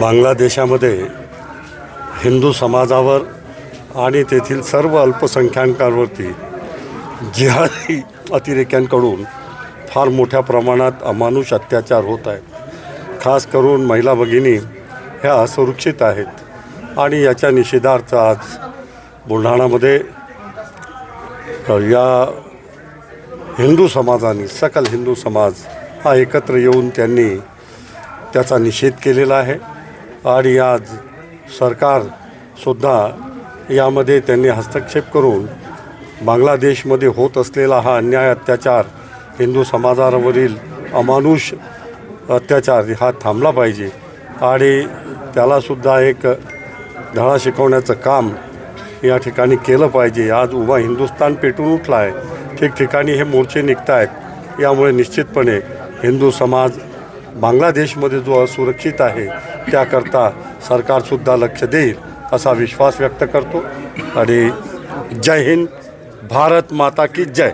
बांगलादेशामध्ये हिंदू समाजावर आणि तेथील सर्व अल्पसंख्याकांवरती जिहादी अतिरेक्यांकडून फार मोठ्या प्रमाणात अमानुष अत्याचार होत आहेत. खास करून महिला भगिनी ह्या असुरक्षित आहेत आणि याच्या निषेधार्थ आज बुलढाणामध्ये या हिंदू समाजाने सकल हिंदू समाज हा एकत्र येऊन त्यांनी त्याचा निषेध केलेला आहे. आणि आज सरकारसुद्धा यामध्ये त्यांनी हस्तक्षेप करून बांगलादेशमध्ये होत असलेला हा अन्याय अत्याचार हिंदू समाजावरील अमानुष अत्याचार हा थांबला पाहिजे. आणि त्यालासुद्धा एक धडा शिकवण्याचं काम या ठिकाणी केलं पाहिजे. आज उभा हिंदुस्तान पेटून उठला आहे ठिकठिकाणी हे मोर्चे निघत आहेत यामुळे निश्चितपणे हिंदू समाज बांगलादेशमध्ये जो असुरक्षित आहे त्याकरता सरकारसुद्धा लक्ष देईल असा विश्वास व्यक्त करतो. आणि जय हिंद भारत माता की जय.